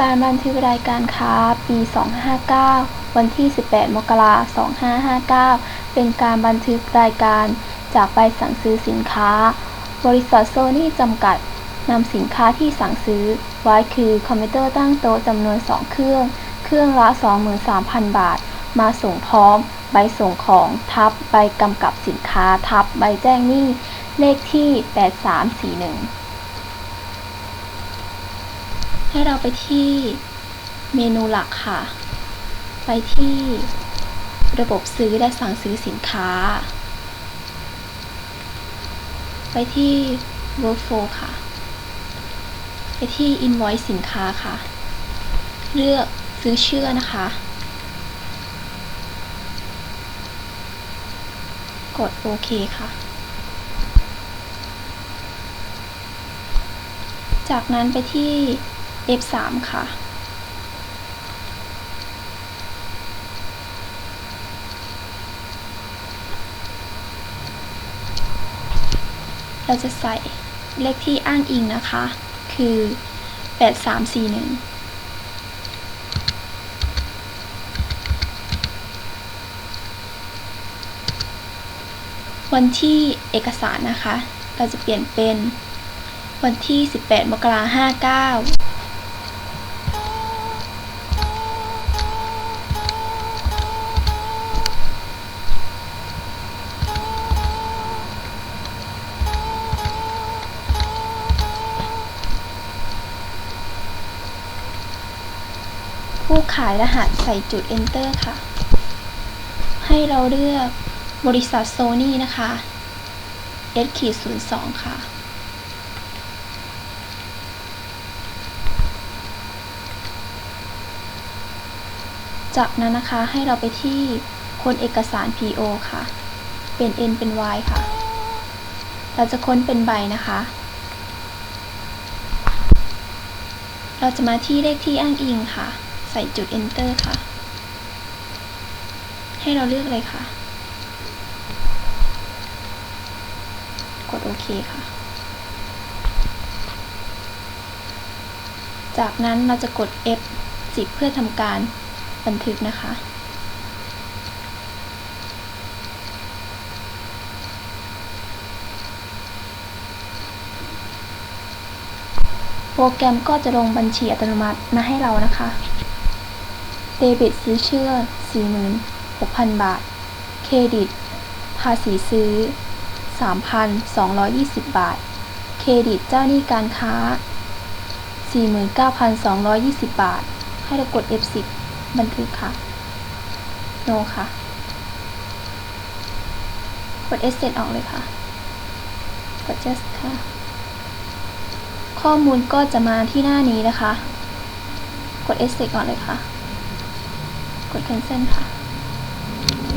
การบันทึกรายการค้าปี 2559 วันที่ 18 มกราคม 2559 เป็นการบันทึกรายการจากใบสั่งซื้อสินค้า บริษัทโซนี่จำกัดนำสินค้าที่สั่งซื้อ ไว้คือคอมพิวเตอร์ตั้งโต๊ะจำนวน 2 เครื่อง เครื่องละ 23,000 บาท มาส่งพร้อม ใบส่งของทับใบกำกับสินค้าทับใบแจ้งหนี้ เลขที่ 8341 ให้เราไปที่เมนูหลักค่ะ ไปที่ระบบซื้อและสั่งซื้อสินค้า ไปที่ workflow ค่ะ ไปที่ invoice สินค้าค่ะ เลือกซื้อเชื่อนะคะ กดโอเคค่ะ จากนั้นไปที่ F3 ค่ะ เราจะใส่เลขที่อ้างอิงนะคะ คือ 8341วันที่เอกสารนะคะ เราจะเปลี่ยนเป็นวันที่ 18 มกราคม ผู้ขายรหัสใส่จุด enter ค่ะ ให้เราเลือกบริษัทโซนี่นะคะ S ขีด02 ค่ะ จากนั้นนะคะให้เราไปที่คนเอกสาร PO ค่ะ เป็น N เป็น Y ค่ะ เราจะค้นเป็นใบนะคะ เราจะมาที่เลขที่อ้างอิงค่ะ ใส่จุด enter ค่ะ ให้เราเลือกเลยค่ะ กดโอเคค่ะ จากนั้นเราจะกด F10 เพื่อทำการบันทึกนะคะโปรแกรมก็จะลงบัญชีอัตโนมัติมาให้เรานะคะ เดบิตซื้อเชื่อ 46,000 บาท เครดิต ภาษีซื้อ 3,220 บาท เครดิตเจ้าหนี้การค้า 49,220 บาท ให้เรากด F10 บันทึกค่ะ no ค่ะ กด S เสร็จออกเลยค่ะ กด just ค่ะ ข้อมูลก็จะมาที่หน้านี้นะคะ กด S เสร็จก่อนเลยค่ะ กด cancel ค่ะ